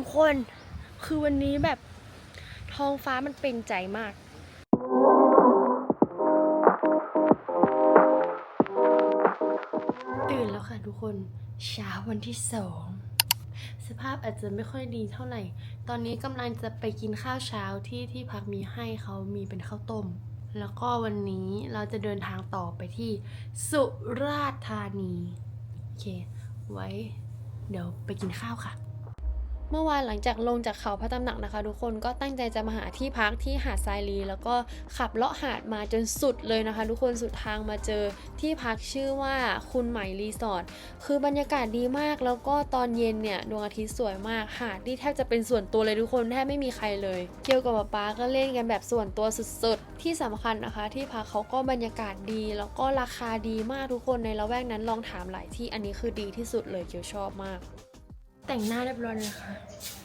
ทุกคนคือวันนี้แบบท้องฟ้ามันเป็นใจมากตื่นแล้วค่ะทุกคนเช้าวันที่สองสภาพอาจจะไม่ค่อยดีเท่าไหร่ ตอนนี้กำลังจะไปกินข้าวเช้าที่ที่พักมีให้เขามีเป็นข้าวต้ม แล้วก็วันนี้เราจะเดินทางต่อไปที่สุราษฎร์ธานี โอเค ไว้ เดี๋ยวไปกินข้าวค่ะ เมื่อวานหลังจากลงจากเขาพระตำหนักนะคะ ทุกคนก็ตั้งใจจะมาหาที่พักที่หาดทรายลีแล้วก็ขับเลาะหาดมาจนสุดเลยนะคะ ทุกคนสุดทางมาเจอที่พักชื่อว่าคุณไหมรีสอร์ทคือบรรยากาศดีมากแล้วก็ตอนเย็นเนี่ยดวงอาทิตย์สวยมากหาดที่แทบจะเป็นส่วนตัวเลยทุกคนแทบไม่มีใครเลยเกี่ยวกับป๊าป๊าก็เล่นกันแบบส่วนตัวสุดๆ ที่สำคัญนะคะ ที่พักเขาก็บรรยากาศดี แล้วก็ราคาดีมากทุกคนในละแวกนั้นลองถามหลายที่อันนี้คือดีที่สุดเลยเกียวชอบมาก แต่งหน้าเรียบร้อยเลยค่ะ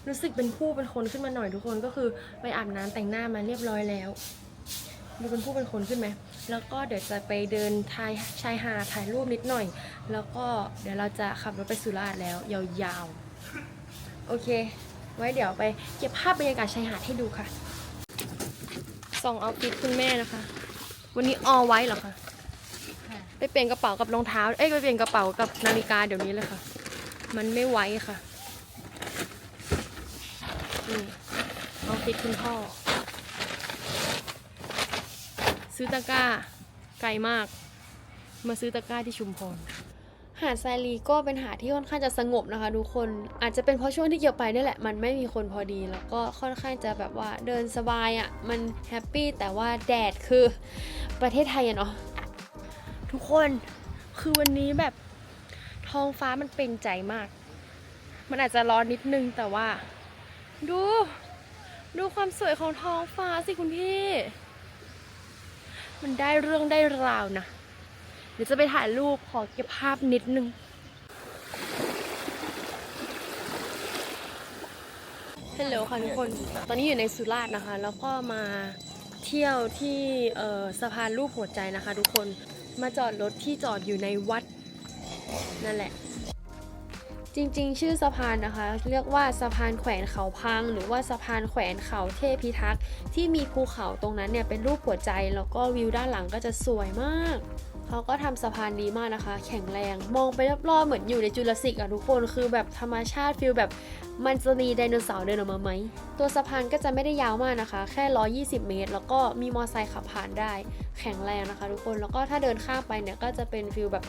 รู้สึกเป็นผู้เป็นคนขึ้นมาหน่อยทุกคนก็คือไปอาบน้ำแต่งหน้ามาเรียบร้อยแล้วดูเป็นผู้เป็นคนขึ้นไหม แล้วก็เดี๋ยวจะไปเดินทายชายหาดถ่ายรูปนิดหน่อย แล้วก็เดี๋ยวเราจะขับรถไปสุราษฎร์แล้วยาวๆ โอเค ไว้เดี๋ยวไปเก็บภาพบรรยากาศชายหาดให้ดูค่ะส่องเอาฟิตคุณแม่นะคะ วันนี้ออไว้เหรอคะไปเปลี่ยนกระเป๋ากับรองเท้า เอ้ยไปเปลี่ยนกระเป๋ากับนาฬิกาเดี๋ยวนี้เลยค่ะ มันไม่ไหวค่ะ นี่เอาฟิตคุณพ่อ ซื้อตะกร้าไกลมาก มาซื้อตะกร้าที่ชุมพรหาดทรายลีก็เป็นหาดที่ค่อนข้างจะสงบนะคะทุกคนอาจจะเป็นเพราะช่วงที่เกี่ยวไปนี่แหละมันไม่มีคนพอดี แล้วก็ค่อนข้างจะแบบว่าเดินสบายอะ่ะมันแฮปปี้แต่ว่าแดดคือประเทศไทยอะเนาะทุกคนคือวันนี้แบบท้องฟ้ามันเป็นใจมาก มันอาจจะร้อนนิดนึงแต่ว่า ดู ดูความสวยของท้องฟ้าสิคุณพี่ มันได้เรื่องได้ราวนะ เดี๋ยวจะไปถ่ายรูปขอเก็บภาพนิดนึงฮัลโหลค่ะทุกคน ตอนนี้อยู่ในสุราษฎร์นะคะ แล้วก็มาเที่ยวที่สะพานรูปหัวใจนะคะ ทุกคน มาจอดรถที่จอดอยู่ในวัดนั่นแหละ จริงๆ ชื่อสะพานนะคะ เรียกว่าสะพานแขวนเขาพัง หรือว่าสะพานแขวนเขาเทพิทักษ์ที่มีภูเขาตรงนั้นเนี่ยเป็นรูปหัวใจแล้วก็วิวด้านหลังก็จะสวยมาก เขาก็ทำสะพานดีมากนะคะ แข็งแรง มองไปรอบๆเหมือนอยู่ในจุลศิษย์อะทุกคนคือแบบธรรมชาติฟิลแบบมันจะมีไดโนเสาร์เดินออกมาไหม ตัวสะพานก็จะไม่ได้ยาวมากนะคะ แค่ 120 เมตร แล้วก็มีมอไซค์ขับผ่านได้ แข็งแรงนะคะ ทุกคน แล้วก็ถ้าเดินข้ามไปเนี่ยก็จะเป็นฟิลแบบ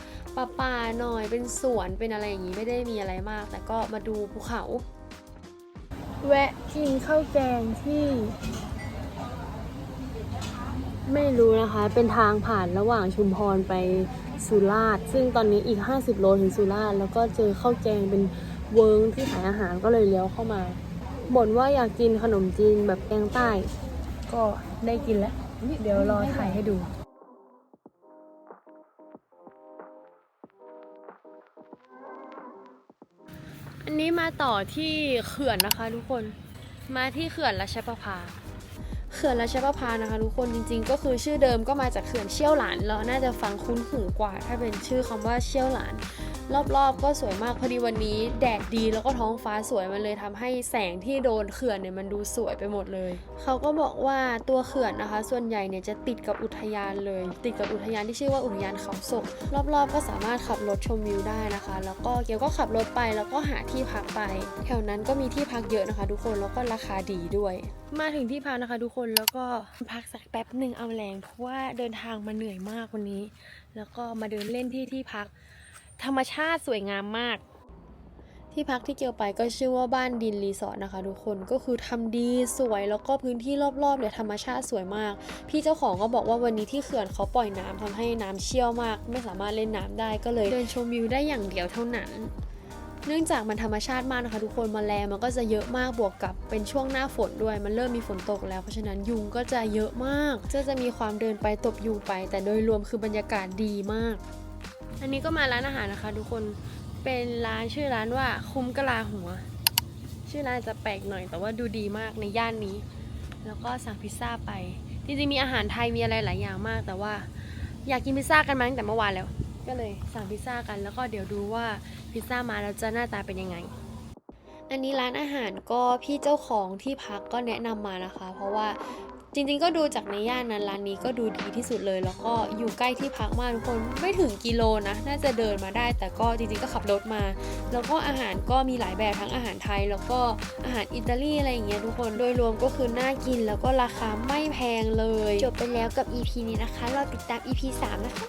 ป่าๆหน่อย เป็นสวน เป็นอะไรอย่างนี้ไม่ได้มีอะไรมาก แต่ก็มาดูภูเขา แวะกินข้าวแกงที่ ไม่รู้นะคะ เป็นทางผ่านระหว่างชุมพรไปสุราษฎร์ซึ่งตอนนี้อีก 50 โลถึงสุราษฎร์แล้วก็เจอข้าวแกงเป็นเวิร์งที่ขายอาหารก็เลยเลี้ยวเข้ามาบ่นว่าอยากกินขนมจีนแบบแกงใต้ ก็ได้กินแล้ว เดี๋ยวรอถ่ายให้ดูอันนี้มาต่อที่เขื่อนนะคะทุกคน มาที่เขื่อนราชประภา เขื่อนราชประภานะคะทุกคนจริงๆ ก็คือชื่อเดิมก็มาจากเขื่อนเชี่ยวหลานเราน่าจะฟังคุ้นหูกว่า ถ้าเป็นชื่อคำว่าเชี่ยวหลาน รอบๆ ก็สวยมากพอดีวันนี้ แดดดีแล้วก็ท้องฟ้าสวยมันเลยทำให้แสงที่โดนเขื่อนเนี่ยมันดูสวยไปหมดเลย เขาก็บอกว่าตัวเขื่อนนะคะ ส่วนใหญ่เนี่ยจะติดกับอุทยานเลย ติดกับอุทยานที่ชื่อว่าอุทยานเขาศกรอบๆ ก็สามารถขับรถชมวิวได้นะคะ แล้วก็เกียวก็ขับรถไปแล้วก็หาที่พักไป แถวนั้นก็มีที่พักเยอะนะคะ ทุกคนแล้วก็ราคาดีด้วย มาถึงที่พักนะคะทุกคนแล้วก็พักสักแป๊บหนึ่งเอาแรงเพราะว่าเดินทางมาเหนื่อยมากวันนี้ แล้วก็มาเดินเล่นที่ที่พัก ธรรมชาติสวยงามมาก ที่พักที่เกียวไปก็ชื่อว่าบ้านดินรีสอร์ทนะคะทุกคนก็คือทำดีสวยแล้วก็พื้นที่รอบๆเนี่ยธรรมชาติสวยมาก พี่เจ้าของก็บอกว่าวันนี้ที่เขื่อนเขาปล่อยน้ำทำให้น้ำเชี่ยวมาก ไม่สามารถเล่นน้ำได้ก็เลยเดินชมวิวได้อย่างเดียวเท่านั้นเนื่องจากมันธรรมชาติมากนะคะทุกคนมแมลงมันก็จะเยอะมากบวกกับเป็นช่วงหน้าฝนด้วย มันเริ่มมีฝนตกแล้วเพราะฉะนั้นยุงก็จะเยอะมากจะจะมีความเดินไปตบยุงไป แต่โดยรวมคือบรรยากาศดีมาก อันนี้ก็มาร้านอาหารนะคะ ทุกคนเป็นร้านชื่อร้านว่าคุ้มกะลาหัว ชื่อร้านจะแปลกหน่อย แต่ว่าดูดีมากในย่านนี้ แล้วก็สั่งพิซซ่าไปจริงๆมีอาหารไทยมีอะไรหลายอย่างมาก แต่ว่าอยากกินพิซซ่ากันมาตั้งแต่เมื่อวานแล้ว ก็เลยสั่งพิซซ่ากัน แล้วก็เดี๋ยวดูว่าพิซซ่ามาแล้วจะหน้าตาเป็นยังไง อันนี้ร้านอาหารก็พี่เจ้าของที่พักก็แนะนำมานะคะ เพราะว่า จริงๆก็ดูจากในย่านนั้นร้านนี้ก็ดูดีที่สุดเลย แล้วก็อยู่ใกล้ที่พักมากทุกคนไม่ถึงกิโลนะ น่าจะเดินมาได้ แต่ก็จริงๆก็ขับรถมา แล้วก็อาหารก็มีหลายแบบทั้งอาหารไทย แล้วก็อาหารอิตาลีอะไรอย่างเงี้ยทุกคนโดยรวมก็คือน่ากินแล้วก็ราคาไม่แพงเลย จบไปแล้วกับ EP นี้นะคะรอติดตาม EP 3 นะคะ